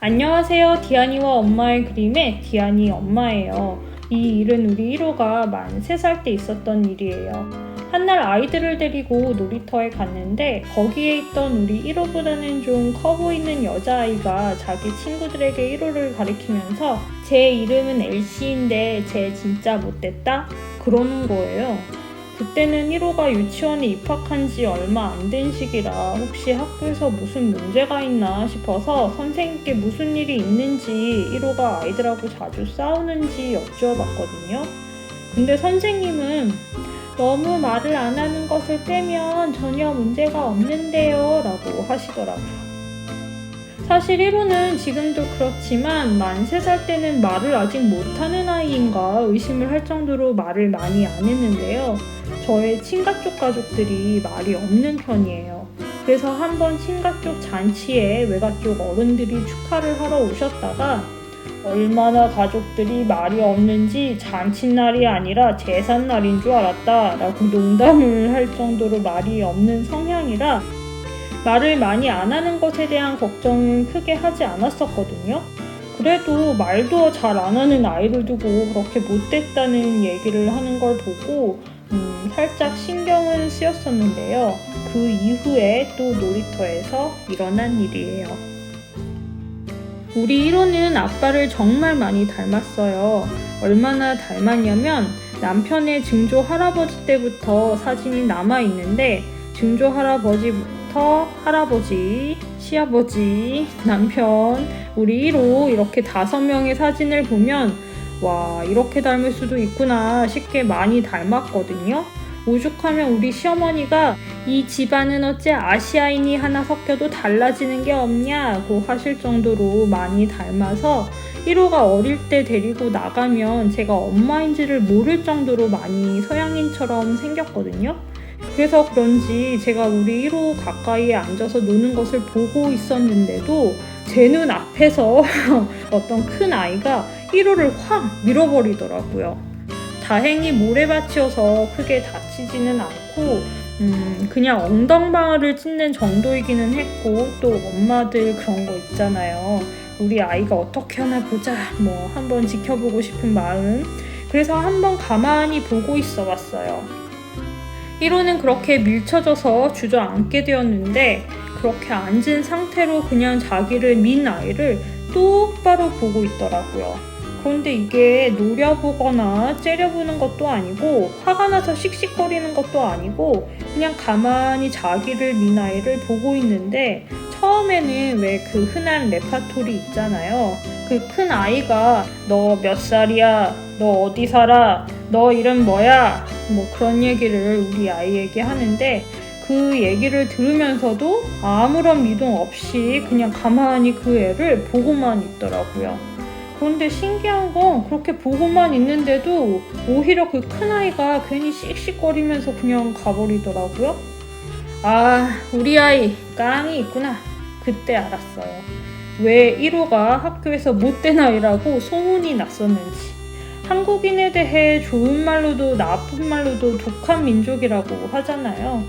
안녕하세요. 디아니와 엄마의 그림의 디아니 엄마예요. 이 일은 우리 1호가 만 3살 때 있었던 일이에요. 한날 아이들을 데리고 놀이터에 갔는데 거기에 있던 우리 1호보다는 좀 커 보이는 여자아이가 자기 친구들에게 1호를 가리키면서 제 이름은 엘시인데 쟤 진짜 못됐다? 그러는 거예요. 그때는 1호가 유치원에 입학한 지 얼마 안 된 시기라 혹시 학교에서 무슨 문제가 있나 싶어서 선생님께 무슨 일이 있는지 1호가 아이들하고 자주 싸우는지 여쭈어봤거든요. 근데 선생님은 너무 말을 안 하는 것을 빼면 전혀 문제가 없는데요 라고 하시더라고요. 사실 1호는 지금도 그렇지만 만 3살 때는 말을 아직 못하는 아이인가 의심을 할 정도로 말을 많이 안 했는데요. 저의 친가 쪽 가족들이 말이 없는 편이에요. 그래서 한번 친가 쪽 잔치에 외가 쪽 어른들이 축하를 하러 오셨다가 얼마나 가족들이 말이 없는지 잔칫날이 아니라 제삿날인 줄 알았다 라고 농담을 할 정도로 말이 없는 성향이라 말을 많이 안 하는 것에 대한 걱정은 크게 하지 않았었거든요. 그래도 말도 잘 안 하는 아이를 두고 그렇게 못됐다는 얘기를 하는 걸 보고 음, 살짝 신경은 쓰였었는데요. 그 이후에 또 놀이터에서 일어난 일이에요. 우리 1호는 아빠를 정말 많이 닮았어요. 얼마나 닮았냐면 남편의 증조 할아버지 때부터 사진이 남아 있는데 증조 할아버지 부터 할아버지, 시아버지, 남편, 우리 1호 이렇게 다섯 명의 사진을 보면 와 이렇게 닮을 수도 있구나 싶게 많이 닮았거든요. 오죽하면 우리 시어머니가 이 집안은 어째 아시아인이 하나 섞여도 달라지는 게 없냐고 하실 정도로 많이 닮아서 1호가 어릴 때 데리고 나가면 제가 엄마인지를 모를 정도로 많이 서양인처럼 생겼거든요. 그래서 그런지 제가 우리 1호 가까이에 앉아서 노는 것을 보고 있었는데도 제 눈 앞에서 어떤 큰 아이가 1호를 확 밀어버리더라고요. 다행히 모래밭이어서 크게 다치지는 않고 음, 그냥 엉덩방아를 찢는 정도이기는 했고 또 엄마들 그런 거 있잖아요. 우리 아이가 어떻게 하나 보자 뭐 한번 지켜보고 싶은 마음 그래서 한번 가만히 보고 있어 봤어요. 1호는 그렇게 밀쳐져서 주저앉게 되었는데 그렇게 앉은 상태로 그냥 자기를 민 아이를 똑바로 보고 있더라고요. 그런데 이게 노려보거나 째려보는 것도 아니고 화가 나서 씩씩거리는 것도 아니고 그냥 가만히 자기를 민 아이를 보고 있는데 처음에는 왜 그 흔한 레파토리 있잖아요. 그 큰 아이가 너 몇 살이야? 너 어디 살아? 너 이름 뭐야? 뭐 그런 얘기를 우리 아이에게 하는데 그 얘기를 들으면서도 아무런 미동 없이 그냥 가만히 그 애를 보고만 있더라고요. 그런데 신기한 건 그렇게 보고만 있는데도 오히려 그 큰아이가 괜히 씩씩거리면서 그냥 가버리더라고요. 아, 우리 아이 깡이 있구나. 그때 알았어요. 왜 1호가 학교에서 못된 아이라고 소문이 났었는지. 한국인에 대해 좋은 말로도 나쁜 말로도 독한 민족이라고 하잖아요.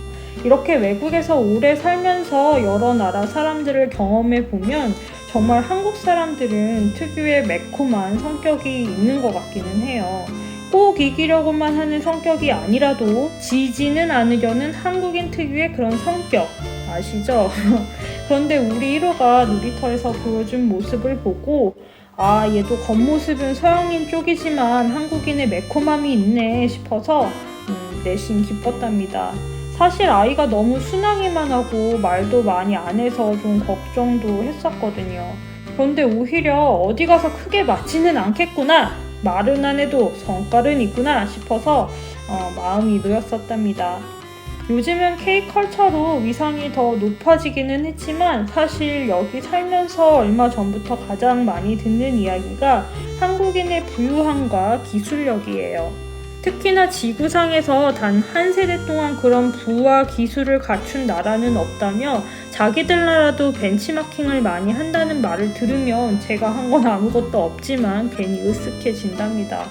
이렇게 외국에서 오래 살면서 여러 나라 사람들을 경험해 보면 정말 한국 사람들은 특유의 매콤한 성격이 있는 것 같기는 해요. 꼭 이기려고만 하는 성격이 아니라도 지지는 않으려는 한국인 특유의 그런 성격 아시죠? 그런데 우리 1호가 놀이터에서 보여준 모습을 보고 아 얘도 겉모습은 서양인 쪽이지만 한국인의 매콤함이 있네 싶어서 음, 내심 기뻤답니다. 사실 아이가 너무 순하기만 하고 말도 많이 안 해서 좀 걱정도 했었거든요. 그런데 오히려 어디 가서 크게 맞지는 않겠구나. 말은 안 해도 성깔은 있구나 싶어서 어, 마음이 놓였었답니다. 요즘은 K컬처로 위상이 더 높아지기는 했지만 사실 여기 살면서 얼마 전부터 가장 많이 듣는 이야기가 한국인의 부유함과 기술력이에요. 특히나 지구상에서 단 한 세대 동안 그런 부와 기술을 갖춘 나라는 없다며 자기들 나라도 벤치마킹을 많이 한다는 말을 들으면 제가 한 건 아무것도 없지만 괜히 으쓱해진답니다.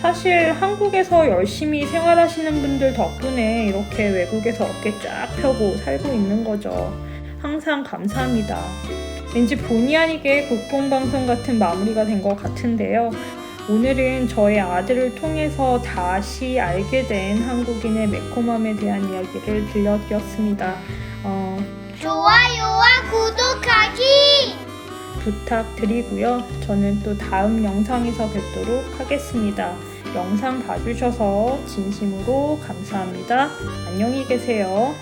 사실 한국에서 열심히 생활하시는 분들 덕분에 이렇게 외국에서 어깨 쫙 펴고 살고 있는 거죠. 항상 감사합니다. 왠지 본의 아니게 국뽕방송 같은 마무리가 된 것 같은데요. 오늘은 저의 아들을 통해서 다시 알게 된 한국인의 매콤함에 대한 이야기를 들려드렸습니다. 어, 좋아요와 구독하기 부탁드리고요. 저는 또 다음 영상에서 뵙도록 하겠습니다. 영상 봐주셔서 진심으로 감사합니다. 안녕히 계세요.